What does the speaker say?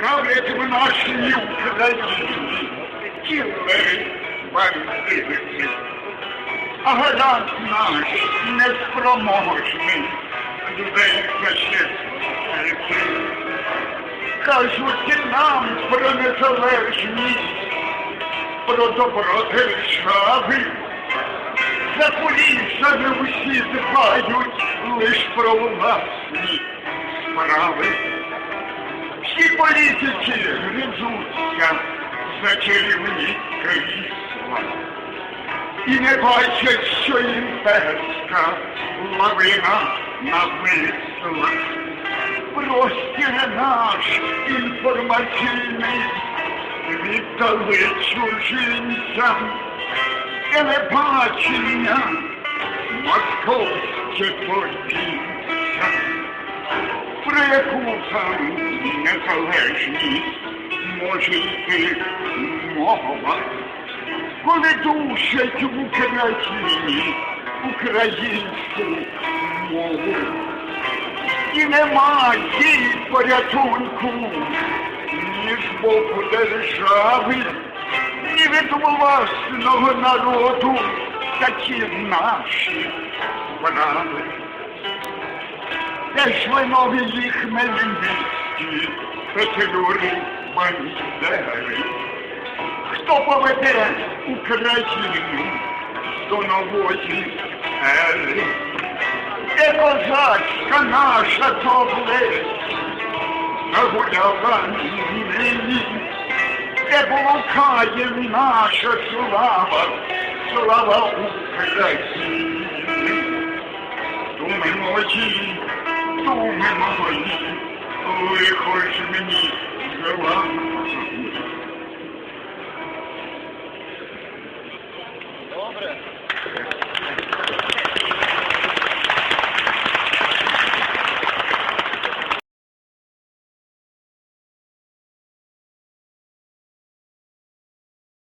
правлять в нашій Україні кілери бандити. А гарант наш неспроможний людей захистити. Кажуть нам про незалежність, про добро держави. За кулісами усі дбають лиш про власні справи. Всі політики гризуться за чарівні крісла і не бачать, що імперська лавина нависла. Простір наш інформаційний віддали чужинцям телебачення московське творінця. Про яку незалежність може йти мова, коли душать в Україні українську мову. І нема їй порятунку ні з боку держави, ні від власного народу, такі наші справи. Де ж ви нові їх хмельницькі, петлюри, бандери? Хто поведе Україну до нової ери? Де козацька наша доблесть загуляла нині, де блукає наша слава, слава України. Думи огромной молнии выходит вниз крыла. Доброе.